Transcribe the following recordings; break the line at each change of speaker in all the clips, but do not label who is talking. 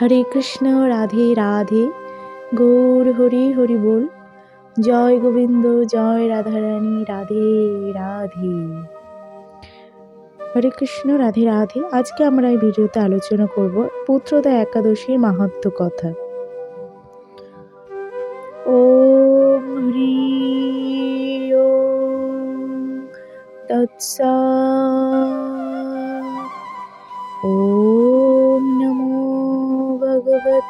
হরে কৃষ্ণ, রাধে রাধে। গৌর, হরি হরি বল। জয় গোবিন্দ, জয় রাধারানী, রাধে রাধে। হরে কৃষ্ণ, রাধে রাধে। আজকে আমরা এই ভিডিওতে আলোচনা করব পুত্রদা একাদশীর মাহাত্ম কথা। ও হরি, ওম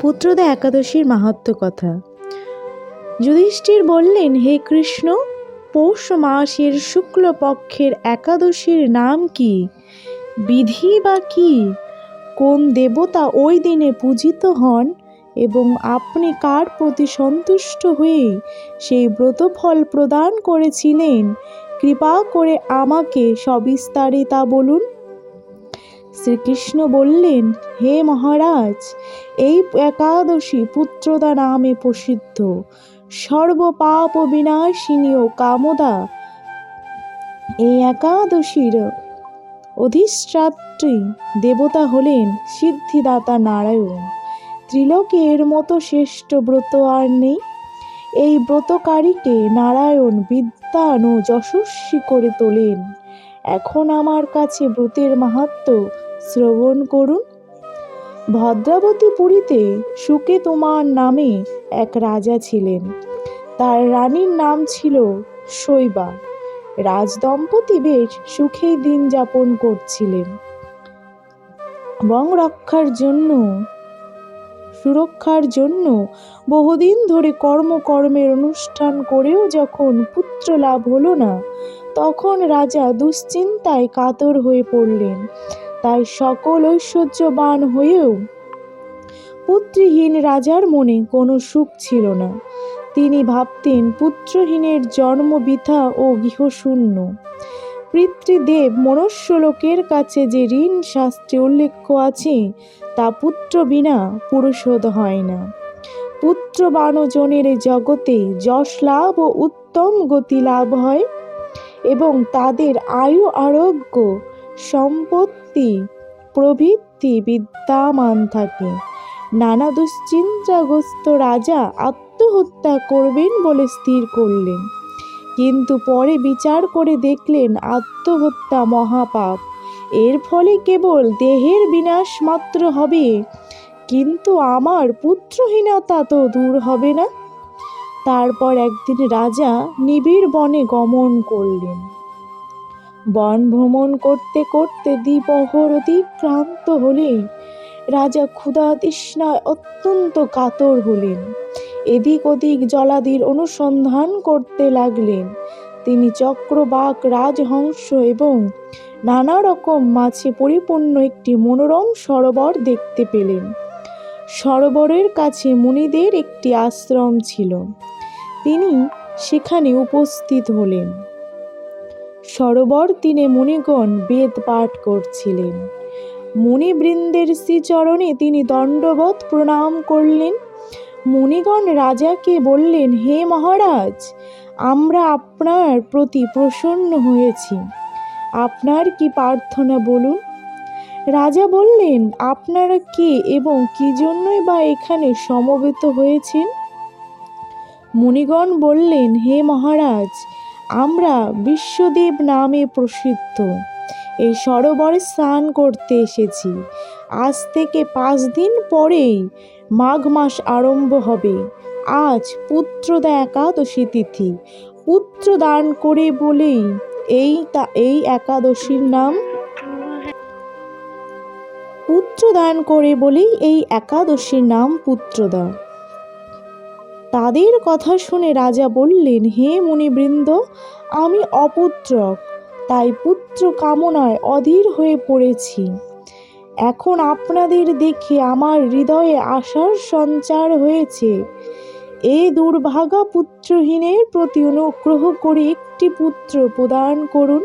পুত্রদা একাদশীর মাহাত্ম কথা। যুধিষ্ঠির বললেন, হে কৃষ্ণ, পৌষ মাসের শুক্লপক্ষের একাদশীর নাম কি? বিধি বা কি? কোন দেবতা ওই দিনে পূজিত হন এবং আপনি কার প্রতি সন্তুষ্ট হয়ে সেই ব্রতফল প্রদান করেছিলেন? কৃপা করে আমাকে সবিস্তারে তা বলুন। শ্রীকৃষ্ণ বললেন, হে মহারাজ, এই একাদশী পুত্রদা নামে প্রসিদ্ধ। সর্বপাপ বিনাশিনী ও কামদা। এই একাদশীর অধিষ্ঠাত্রী দেবতা হলেন সিদ্ধিদাতা নারায়ণ। ত্রিলোকের মতো শ্রেষ্ঠ ব্রত আর নেই। এই ব্রতকারীকে নারায়ণ বিদ্যান ও যশস্বী করে তোলেন। এখন আমার কাছে ব্রতের মাহাত্ম শ্রবণ করুন। ভদ্রাবতী পুরীতে সুকে তোমার নামে এক রাজা ছিলেন। তার রানীর নাম ছিল শৈবা। রাজদম্পতি বেশ সুখেই দিন যাপন করছিলেন। বং রক্ষার জন্য, সুরক্ষার জন্য বহুদিন ধরে কর্মকর্মের অনুষ্ঠান করেও যখন পুত্র লাভ হলো না, তখন রাজা দুশ্চিন্তায় কাতর হয়ে পড়লেন। তাই সকল ঐশ্বর্যবান হয়েও পুত্রহীন রাজার মনে কোনো সুখ ছিল না। তিনি ভাবতেন পুত্রহীনের জন্ম বৃথা ও গৃহশূন্য। পিতৃদেব মনুষ্য লোকের কাছে যে ঋণ শাস্ত্রে উল্লেখ আছে, তা পুত্র বিনা পুরুষোধ হয় না। পুত্র বানজনের জগতে যশ লাভ ও উত্তম গতি লাভ হয় এবং তাদের আয়ু আরোগ্য সম্পত্তি প্রভৃতি বিদ্যমান থাকে। নানা দুশ্চিন্তাগ্রস্ত রাজা আত্মহত্যা করবেন বলে স্থির করলেন। কিন্তু পরে বিচার করে দেখলেন আত্মহত্যা মহাপাপ। এর ফলে কেবল দেহের বিনাশ মাত্র হবে। কিন্তু আমার পুত্রহীনতা তো দূর হবে না। তারপর একদিন রাজা নিবিড় বনে গমন করলেন। বন ভ্রমণ করতে করতে দ্বিপহর অতিক্রান্ত হলে রাজা ক্ষুধা তৃষ্ণায় অত্যন্ত কাতর হলেন। এদিক ওদিক জলাদির অনুসন্ধান করতে লাগলেন। তিনি চক্রবাক রাজহংস এবং নানা রকম মাছে পরিপূর্ণ একটি মনোরম সরোবর দেখতে পেলেন। সরোবরের কাছে মুনিদের একটি আশ্রম ছিল। তিনি সেখানে উপস্থিত হলেন। সরোবর তিনে মুনিগণ বেদ পাঠ করছিলেন। মুনিবৃন্দের শ্রীচরণে তিনি দণ্ডবত প্রণাম করলেন। মুনিগণ রাজাকে বললেন, হে মহারাজ, আমরা আপনার প্রতি প্রসন্ন হয়েছি। আপনার কি প্রার্থনা বলুন? রাজা বললেন, আপনারা কে এবং কি জন্যই বা এখানে সমবেত হয়েছেন? মুনিগণ বললেন, হে মহারাজ আমরা বিশ্বদেব নামে প্রসিদ্ধ। এই সরোবরে স্নান করতে এসেছি। আজ থেকে পাঁচ দিন পরেই মাঘ মাস আরম্ভ হবে। আজ পুত্রদা একাদশী তিথি। পুত্র দান করে বলেই এই তা, এই একাদশীর নাম। পুত্র দান করে বলেই এই একাদশীর নাম পুত্রদা। তাদের কথা শুনে রাজা বললেন, হে মুনিবৃন্দ, আমি অপুত্রক, তাই পুত্র কামনায় অধীর হয়ে পড়েছি। এখন আপনাদের দেখে আমার হৃদয়ে আশার সঞ্চার হয়েছে। এই দুর্ভাগা পুত্রহীনের প্রতি অনুগ্রহ করে একটি পুত্র প্রদান করুন।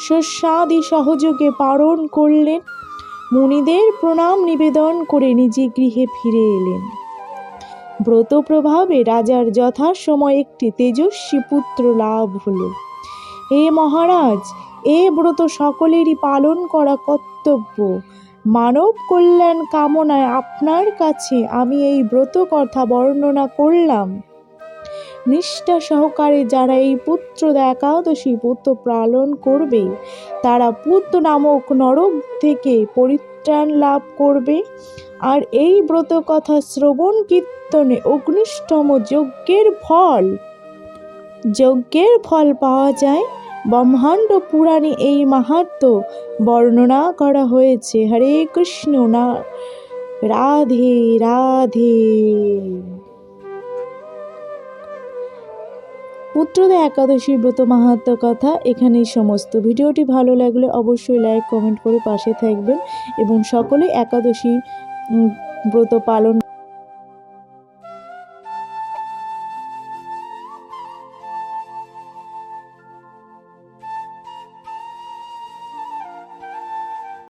শস্যাদি সহযোগে পালন করলেন। মুনিদের প্রণাম নিবেদন করে নিজে গৃহে ফিরে এলেন। ব্রত প্রভাবে রাজার যথাসময় একটি তেজস্বী পুত্র লাভ হলো। এ মহারাজ, এ ব্রত সকলেরই পালন করা কর্তব্য। মানব কল্যাণ কামনায় আপনার কাছে আমি এই ব্রত কথা বর্ণনা করলাম। নিষ্ঠা সহকারে যারা এই পুত্র একাদশী পুত্র পালন করবে, তারা পুত্র নামক নরক থেকে পরিত্রাণ লাভ করবে। আর এই ব্রত কথা শ্রবণ, কীর্তনে অগ্নিষ্টম যজ্ঞের ফল। যজ্ঞের ফল পাওয়া যায়। ব্রহ্মাণ্ড পুরাণে এই মাহাত্ম বর্ণনা করা হয়েছে। হরে কৃষ্ণ, না, রাধে রাধে। পুত্রদা একাদশী ব্রত মাহাত্ম কথা এখানেই সমস্ত। ভিডিওটি ভালো লাগলে অবশ্যই লাইক কমেন্ট করে পাশে থাকবেন এবং সকলে একাদশী ব্রত পালন